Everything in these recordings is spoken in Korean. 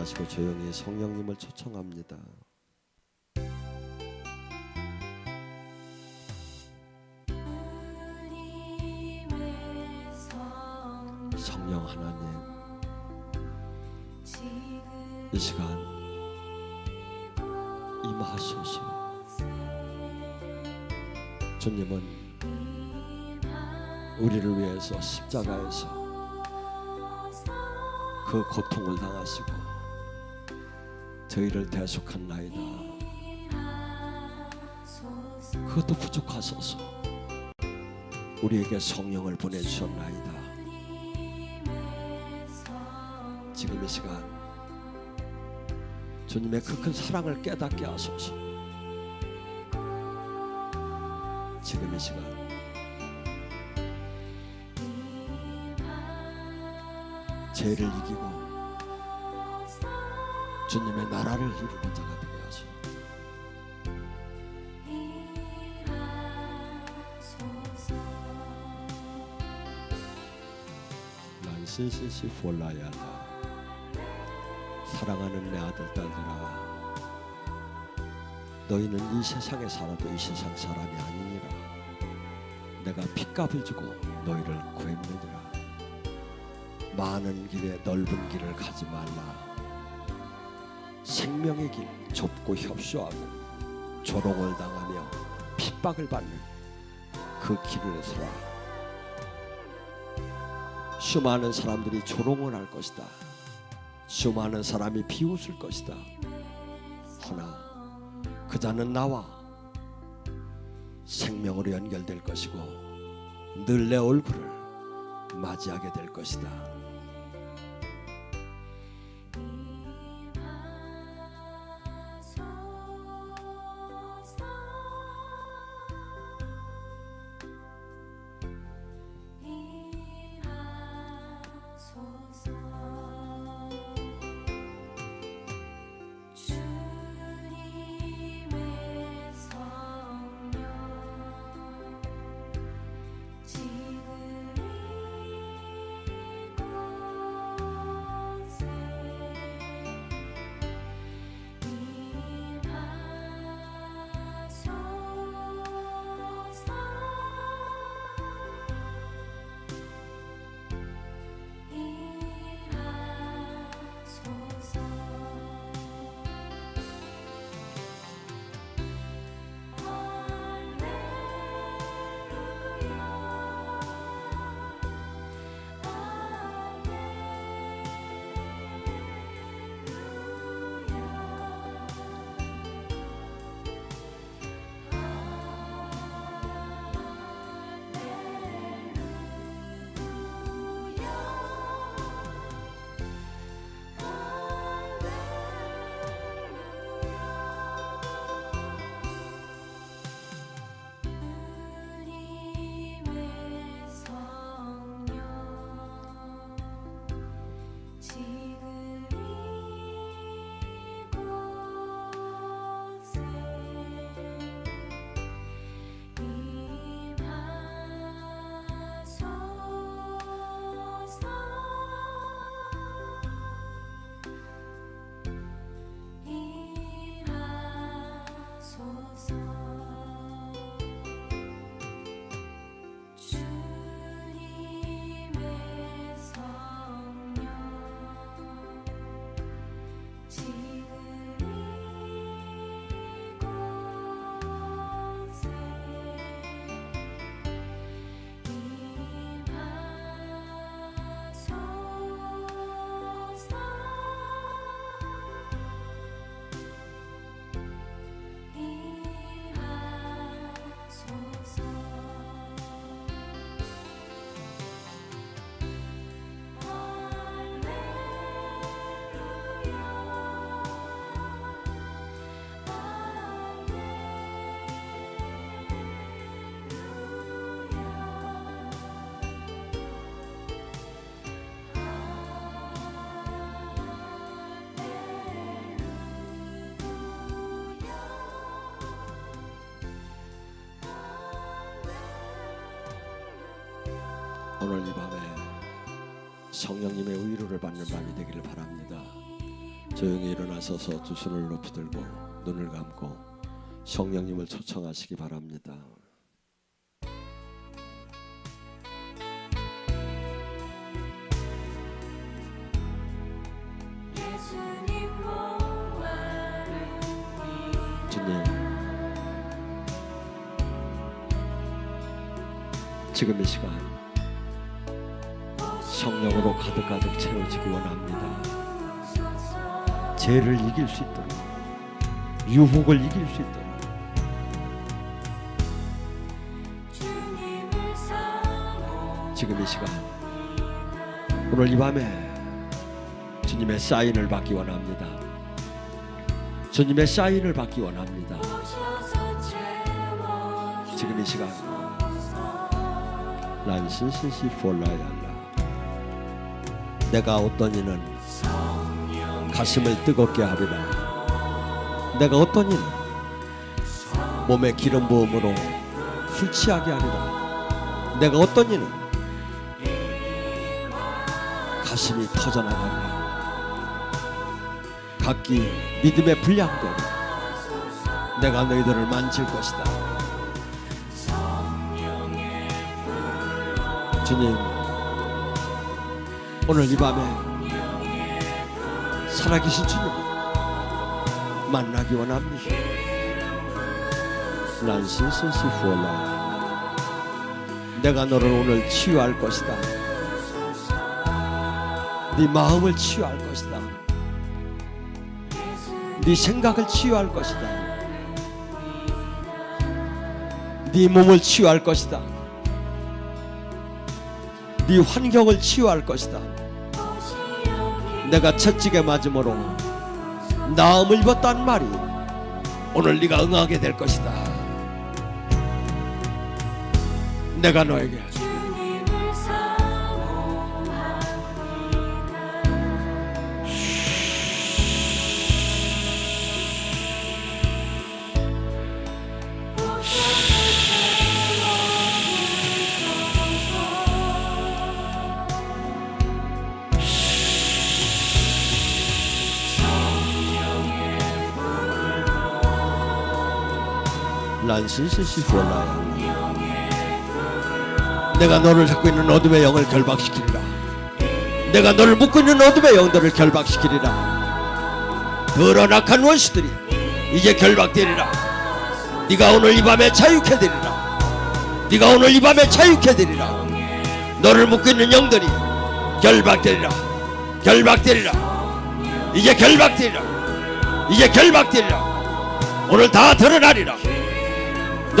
일어나시고 조용히 성령님을 초청합니다. 성령 하나님 이 시간 임하소서 주님은 우리를 위해서 십자가에서 그 고통을 당하시고 저희를 대속한 나이다. 그것도 부족하소서. 우리에게 성령을 보내주셨나이다. 지금 이 시간 주님의 그 큰 사랑을 깨닫게 하소서. 지금 이 시간 죄를 이기고 주님의 나라를 이루는 자가 되게 하소서. 난 신신시 폴라야다. 사랑하는 내 아들 딸들아. 너희는 이 세상에 살아도 이 세상 사람이 아니니라. 내가 핏값을 주고 너희를 구했느니라. 많은 길에 넓은 길을 가지 말라 생명의 길 좁고 협소하고 조롱을 당하며 핍박을 받는 그 길을 서라 수많은 사람들이 조롱을 할 것이다 수많은 사람이 비웃을 것이다. 허나 그자는 나와 생명으로 연결될 것이고 늘 내 얼굴을 맞이하게 될 것이다. 오늘 이 밤에 성령님의 위로를 받는 밤이 되기를 바랍니다. 조용히 일어나셔서 두 손을 높이 들고 눈을 감고 성령님을 초청하시기 바랍니다. 지금 이 시간 성령으로 가득가득 채워지기 원합니다. 죄를 이길 수 있도록 유혹을 이길 수 있도록 지금 이 시간 오늘 이 밤에 주님의 사인을 받기 원합니다. 주님의 사인을 받기 원합니다. 지금 이 시간 난 신신시 볼라야라 내가 어떤 이는 가슴을 뜨겁게 하리라. 내가 어떤 이는 몸에 기름 부음으로 술 취하게 하리라. 내가 어떤 이는 가슴이 터져나가리라. 각기 믿음의 분량대로 내가 너희들을 만질 것이다. 주님 오늘 이 밤에 살아계신 주님 만나기 원합니다. 난 신신시 후올라 내가 너를 오늘 치유할 것이다. 네 마음을 치유할 것이다. 네 생각을 치유할 것이다. 네 몸을 치유할 것이다. 네 환경을 치유할 것이다. 내가 채찍에 맞음으로 나음을 입었단 말이 오늘 네가 응하게 될 것이다. 내가 너에게 난 신신시 후올라야 내가 너를 잡고 있는 어둠의 영을 결박시키리라. 내가 너를 묶고 있는 어둠의 영들을 결박시키리라. 더러운 악한 원수들이 이제 결박되리라. 네가 오늘 이 밤에 자유케 되리라. 네가 오늘 이 밤에 자유케 되리라. 너를 묶고 있는 영들이 결박되리라. 결박되리라. 이제 결박되리라. 이제 결박되리라. 오늘 다 드러나리라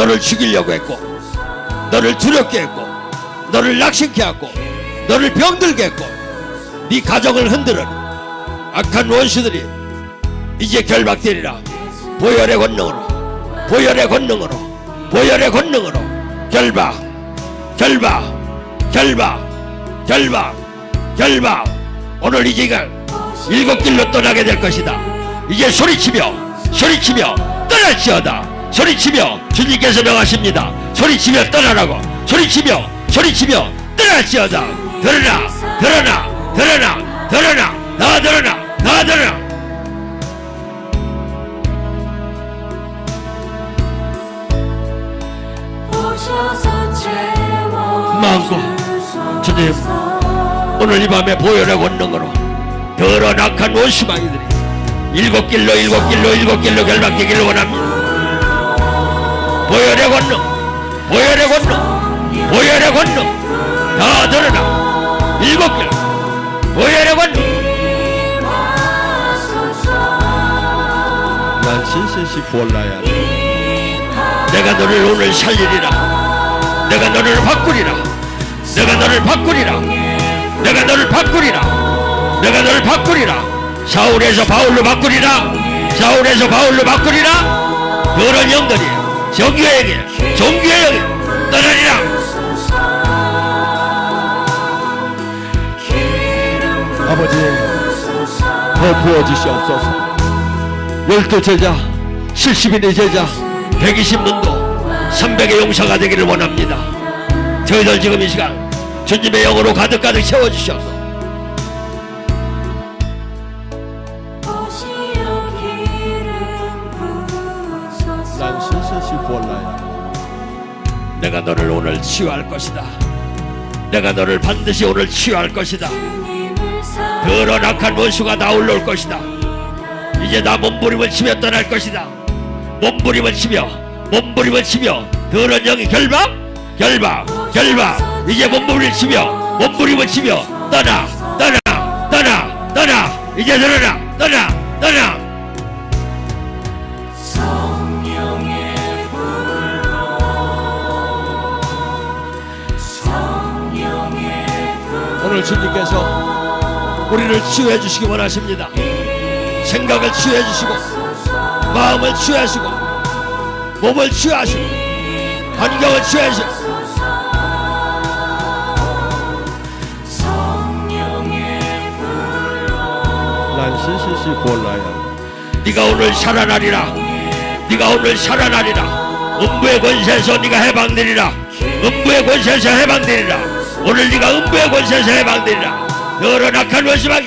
너를 죽이려고 했고 너를 두렵게 했고 너를 낙심케 했고 너를 병들게 했고 네 가정을 흔드는 악한 원수들이 이제 결박되리라. 보혈의 권능으로 보혈의 권능으로 보혈의 권능으로 결박 결박 결박 결박 결박. 오늘 이 시간 일곱 길로 떠나게 될 것이다. 이제 소리치며 소리치며 떠날지어다 소리치며 주님께서 명하십니다. 소리치며 떠나라고. 소리치며 소리치며 떠날지어다. 드러나 드러나 드러나 드러나 다 드러나 다 드러나. 마음껏 주님 오늘 이 밤에 보혈의 권능으로 더러운 악한 원수마귀들이 일곱 길로 일곱 길로 일곱 길로 결박되기를 원합니다 보혈의 권능 보혈의 권능 보혈의 권능 다 드러나 일곱 길 보혈의 권능 난 신신시 볼라야. 내가 너를 오늘 살리리라. 내가 너를 바꾸리라. 내가 너를 바꾸리라. 내가 너를 바꾸리라. 내가 너를 바꾸리라. 사울에서 바울로 바꾸리라. 사울에서 바울로 바꾸리라. 그런 영들이 정교에게 정교에게 떠나리라. 아버지 더 부어주시옵소서. 열두 제자 70인의 제자 120문도 300의 용사가 되기를 원합니다. 저희들 지금 이 시간 주님의 영으로 가득가득 채워주셔서 내가 너를 오늘 치유할 것이다. 내가 너를 반드시 오늘 치유할 것이다. 더러운 악한 원수가 나 올라올 것이다. 이제 나 몸부림을 치며 떠날 것이다. 몸부림을 치며 몸부림을 치며 더러운 영이 결박 결박 결박 이제 몸부림을 치며 몸부림을 치며 떠나 떠나 떠나 떠나 이제 떠나 떠나 떠나 오늘 주님께서 우리를 치유해 주시기 원하십니다. 생각을 치유해 주시고 마음을 치유하시고 몸을 치유하시고 환경을 치유하시고. 불로 란시시 시폴라야. 네가 오늘 살아나리라. 네가 오늘 살아나리라. 음부의 권세에서 네가 해방되리라. 음부의 권세에서 해방되리라 오늘 네가 음부의 권세에서 해방되리라. 여러 악한 몸만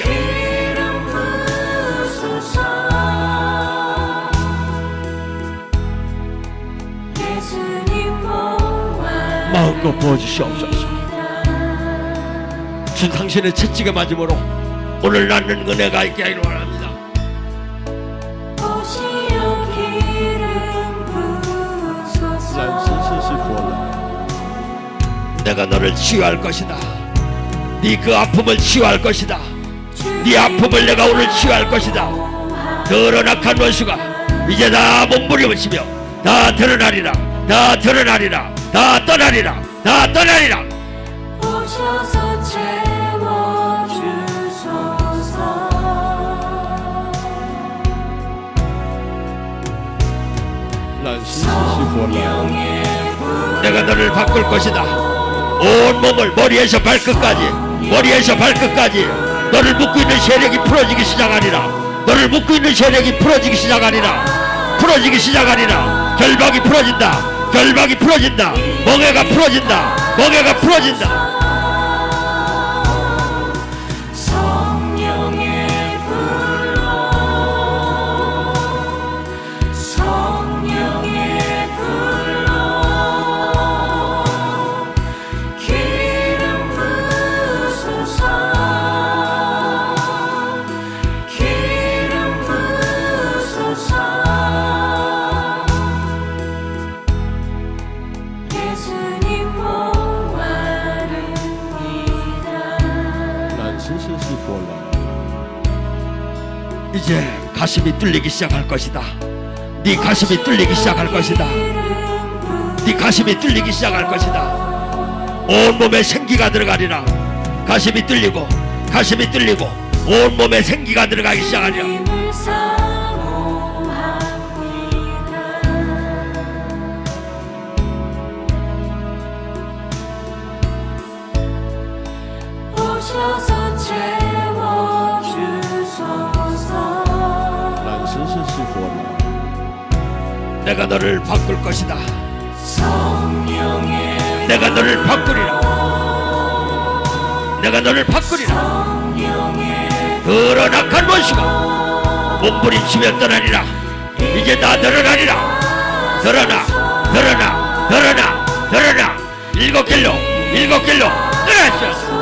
마음껏 부어주시옵소서. 주 당신의 채찍에 맞음으로 오늘 낳는 은혜가 있게 원 내가 너를 치유할 것이다. 네 그 아픔을 치유할 것이다. 네 아픔을 내가 오늘 치유할 것이다. 악한 원수가 이제 다 몸부림을 치며 다 드러나리라. 다 드러나리라. 다 떠나리라. 다 떠나리라. 오셔서 채워주소서. 란시시 시폴라야 내가 너를 바꿀 것이다 온 몸을 머리에서 발끝까지 머리에서 발끝까지 너를 묶고 있는 세력이 풀어지기 시작하리라. 너를 묶고 있는 세력이 풀어지기 시작하리라. 풀어지기 시작하리라. 결박이 풀어진다. 결박이 풀어진다. 멍해가 풀어진다. 멍해가 풀어진다 가슴이 뚫리기 시작할 것이다. 네 가슴이 뚫리기 시작할 것이다. 네 가슴이 뚫리기 시작할 것이다. 온 몸에 생기가 들어가리라. 가슴이 뚫리고 가슴이 뚫리고 온 몸에 생기가 들어가기 시작하리라 내가 너를 바꿀 것이다. 내가 너를 바꾸리라. 내가 너를 바꾸리라. 더러운 악한 원수가 몸부림치며 떠나리라. 이제 다 드러나리라. 드러나 드러나 드러나 드러나. 일곱 길로 일곱 길로 떠나시오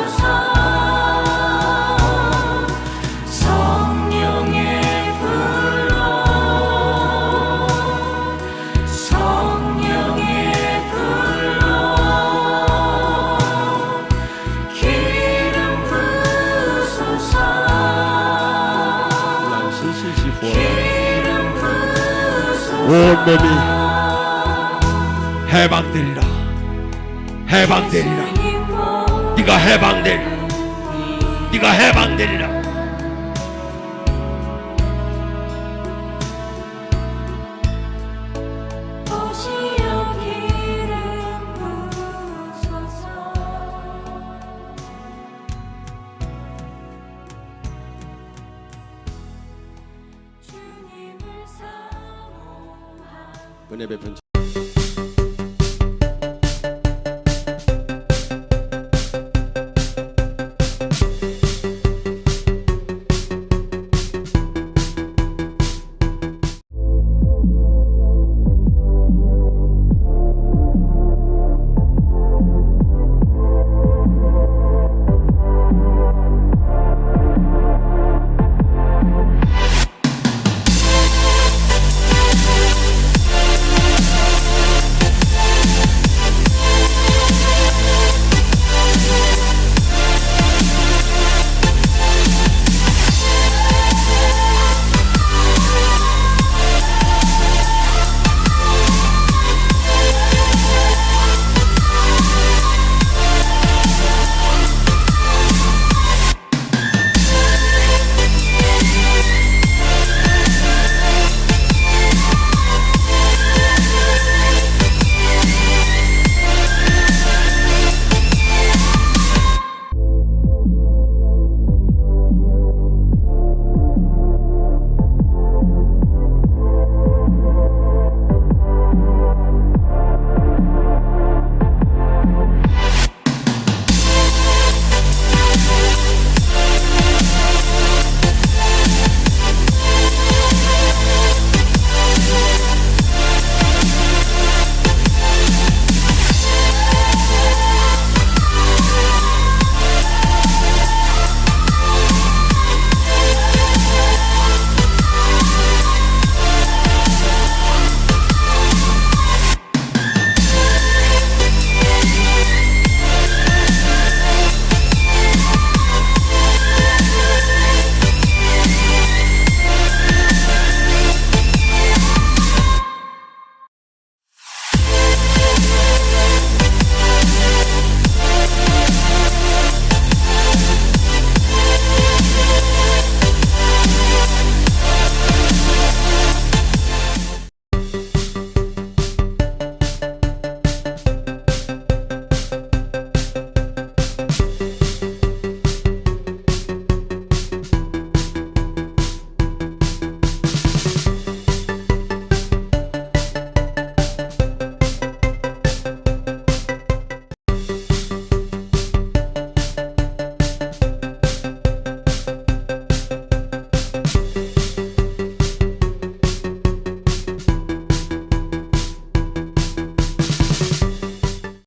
온몸이 해방되리라. 해방되리라. 네가 해방되리라. 네가 해방되리라